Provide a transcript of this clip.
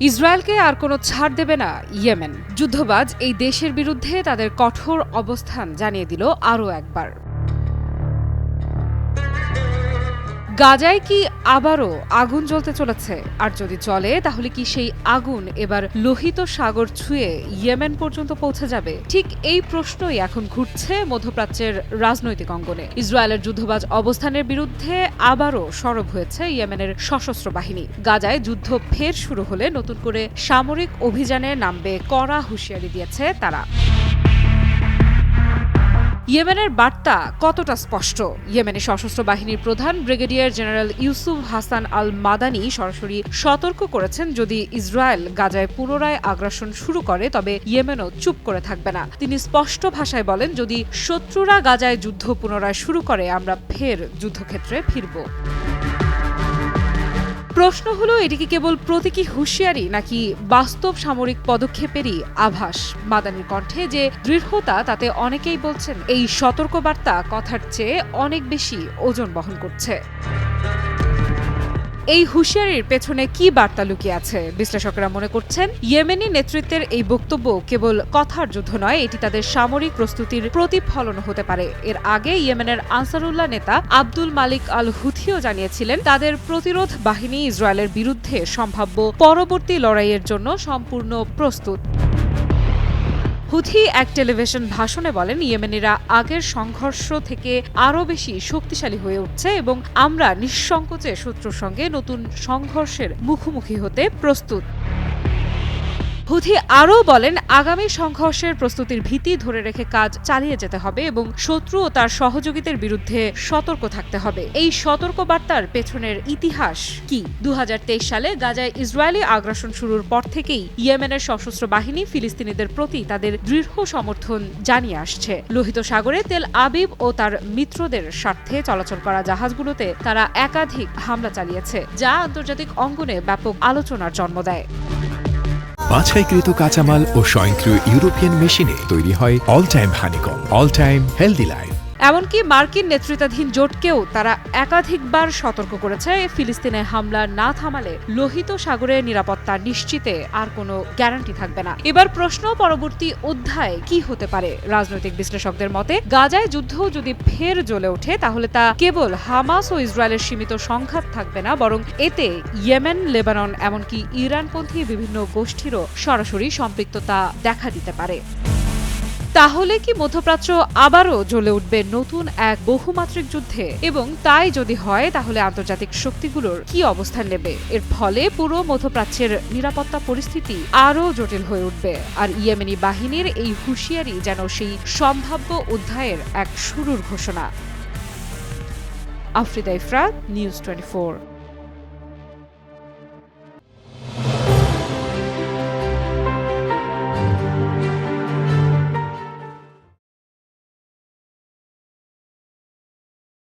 ইসরায়েলকে আর কোনো ছাড় দেবে না ইয়েমেন। যুদ্ধবাজ এই দেশের বিরুদ্ধে তাদের কঠোর অবস্থান জানিয়ে দিল আরও একবার। গাজায় কি আবারও আগুন জ্বলতে চলেছে? আর যদি চলে তাহলে কি সেই আগুন এবার লোহিত সাগর ছুঁয়ে ইয়েমেন পর্যন্ত পৌঁছে যাবে? ঠিক এই প্রশ্নই এখন ঘুরছে মধ্যপ্রাচ্যের রাজনৈতিক অঙ্গনে। ইসরায়েলের যুদ্ধবাজ অবস্থানের বিরুদ্ধে আবারও সরব হয়েছে ইয়েমেনের সশস্ত্র বাহিনী। গাজায় যুদ্ধ ফের শুরু হলে নতুন করে সামরিক অভিযানে নামবে কড়া হুঁশিয়ারি দিয়েছে তারা। ইয়েমেনের বার্তা কতটা স্পষ্ট? ইয়েমেনের সশস্ত্র বাহিনীর প্রধান brigadier general Yusuf Hasan Al Madani সরাসরি সতর্ক করেছেন, যদি ইসরায়েল গাজায় পুনরায় আগ্রাসন শুরু করে, তবে ইয়েমেনও চুপ করে থাকবে না। তিনি স্পষ্ট ভাষায় বলেন, যদি শত্রুরা গাজায় যুদ্ধ পুনরায় শুরু করে, আমরা ফের যুদ্ধক্ষেত্রে ফিরব। প্রশ্ন হলো এটিকে কেবল প্রতীকী হুঁশিয়ারি নাকি বাস্তব সামরিক পদক্ষেপেরই আভাস? মাদানির কণ্ঠে যে দৃঢ়তা, তাতে অনেকেই বলছেন, এই সতর্কবার্তা কথার চেয়ে অনেক বেশি ওজন বহন করছে। এই হুঁশিয়ারির পেছনে কি বার্তা লুকিয়ে আছে? বিশ্লেষকরা মনে করছেন, ইয়েমেনি নেতৃত্বের এই বক্তব্য কেবল কথার যুদ্ধ নয়, এটি তাদের সামরিক প্রস্তুতির প্রতিফলন হতে পারে। এর আগে ইয়েমেনের আনসারুল্লাহ নেতা আব্দুল মালিক আল হুথিও জানিয়েছিলেন, তাদের প্রতিরোধ বাহিনী ইসরায়েলের বিরুদ্ধে সম্ভাব্য পরবর্তী লড়াইয়ের জন্য সম্পূর্ণ প্রস্তুত। হুথি এক টেলিভিশন ভাষণে বলেন, ইয়েমেনিরা আগের সংঘর্ষ থেকে আরও বেশি শক্তিশালী হয়ে উঠছে এবং আমরা নিঃসংকোচে শত্রুর সঙ্গে নতুন সংঘর্ষের মুখোমুখি হতে প্রস্তুত। হুথি আরও বলেন, আগামী সংঘর্ষের প্রস্তুতির ভীতি ধরে রেখে কাজ চালিয়ে যেতে হবে এবং শত্রু ও তার সহযোগীদের বিরুদ্ধে সতর্ক থাকতে হবে। এই সতর্ক বার্তার পেছনের ইতিহাস কি? দু হাজার তেইশ সালে গাজায় ইসরায়েলি আগ্রাসন শুরুর পর থেকেই ইয়েমেনের সশস্ত্র বাহিনী ফিলিস্তিনিদের প্রতি তাদের দৃঢ় সমর্থন জানিয়ে আসছে। লোহিত সাগরে তেল আবিব ও তার মিত্রদের স্বার্থে চলাচল করা জাহাজগুলোতে তারা একাধিক হামলা চালিয়েছে, যা আন্তর্জাতিক অঙ্গনে ব্যাপক আলোচনার জন্ম দেয়। বাছাইকৃত কাঁচামাল ও স্বয়ংক্রিয় ইউরোপিয়ান মেশিনে তৈরি হয় all time honeycomb all time healthy life এমনকি মার্কিন নেতৃত্বাধীন জোটকেও তারা একাধিকবার সতর্ক করেছে ফিলিস্তিনে হামলা না থামালে লোহিত সাগরের নিরাপত্তা নিশ্চিতে আর কোনো গ্যারান্টি থাকবে না। এবার প্রশ্ন পরবর্তী অধ্যায় কি হতে পারে? রাজনৈতিক বিশ্লেষকদের মতে, গাজায় যুদ্ধ যদি ফের জ্বলে ওঠে, তাহলে তা কেবল হামাস ও ইসরায়েলের সীমিত সংঘাত থাকবে না, বরং এতে ইয়েমেন, লেবানন, এমনকি ইরানপন্থী বিভিন্ন গোষ্ঠীরও সরাসরি সম্পৃক্ততা দেখা দিতে পারে। তাহলে কি মধ্যপ্রাচ্য আবারও জ্বলে উঠবে নতুন এক বহুমাত্রিক যুদ্ধে? এবং তাই যদি হয়, তাহলে আন্তর্জাতিক শক্তিগুলোর কি অবস্থান নেবে? এর ফলে পুরো মধ্যপ্রাচ্যের নিরাপত্তা পরিস্থিতি আরও জটিল হয়ে উঠবে। আর ইয়েমেনি বাহিনীর এই হুঁশিয়ারি যেন সেই সম্ভাব্য অধ্যায়ের এক শুরুর ঘোষণা। Afrida Ifrat, news twenty